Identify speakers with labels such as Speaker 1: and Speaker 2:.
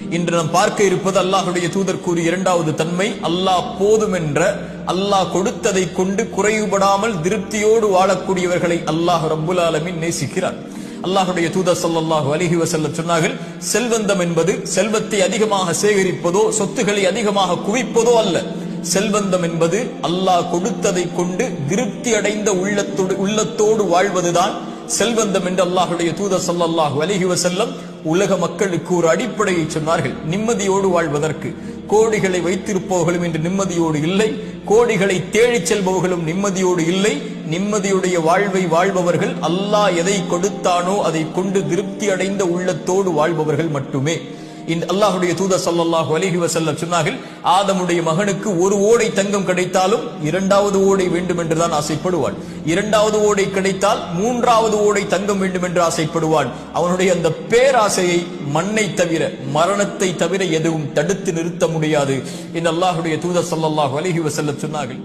Speaker 1: இன்று நாம் பார்க்க இருப்பது அல்லாஹுடைய தூதர் கூறிய இரண்டாவது தன்மை. அல்லாஹ் போதும் என்ற அல்லாஹ் கொடுத்ததை கொண்டு குறைவுபடாமல் திருப்தியோடு வாழக்கூடியவர்களை அல்லாஹ் ரபுல் ஆலமின் நேசிக்கிறார். அல்லாஹுடைய தூதர் ஸல்லல்லாஹு அலிஹி வஸல்லம் சொன்னார்கள் செல்வந்தம் என்பது செல்வத்தை அதிகமாக சேகரிப்பதோ சொத்துக்களை அதிகமாக குவிப்பதோ அல்ல. செல்வந்தம் என்பது அல்லாஹ் கொடுத்ததை கொண்டு திருப்தி அடைந்த உள்ளத்தோடு உள்ளத்தோடு வாழ்வதுதான் செல்வந்தம் என்று அல்லாஹுடைய தூத சல்லாஹு அலைஹி வசல்லம் உலக மக்களுக்கு ஒரு அடிப்படையை சொன்னார்கள். நிம்மதியோடு வாழ்வதற்கு. கோடிகளை வைத்திருப்பவர்களும் இன்று நிம்மதியோடு இல்லை. கோடிகளை தேடிச் செல்பவர்களும் நிம்மதியோடு இல்லை. நிம்மதியுடைய வாழ்வை வாழ்பவர்கள் அல்லாஹ் எதை கொடுத்தானோ அதை கொண்டு திருப்தி அடைந்த உள்ளத்தோடு வாழ்பவர்கள் மட்டுமே. இந்த அல்லாஹுடைய தூதர் சல்லாஹு அலிஹி வசல்லம் சொன்னார்கள் ஆதமுடைய மகனுக்கு ஒரு ஓடை தங்கம் கிடைத்தாலும் இரண்டாவது ஓடை வேண்டும் என்றுதான் ஆசைப்படுவான் இரண்டாவது ஓடை கிடைத்தால் மூன்றாவது ஓடை தங்கம் வேண்டும் என்று ஆசைப்படுவான் அவனுடைய அந்த பேராசையை மண்ணை தவிர மரணத்தை தவிர எதுவும் தடுத்து நிறுத்த முடியாது. இந்த அல்லாஹுடைய தூதர் சல்லாஹு அலிஹி வசல்லம் சொன்னார்கள்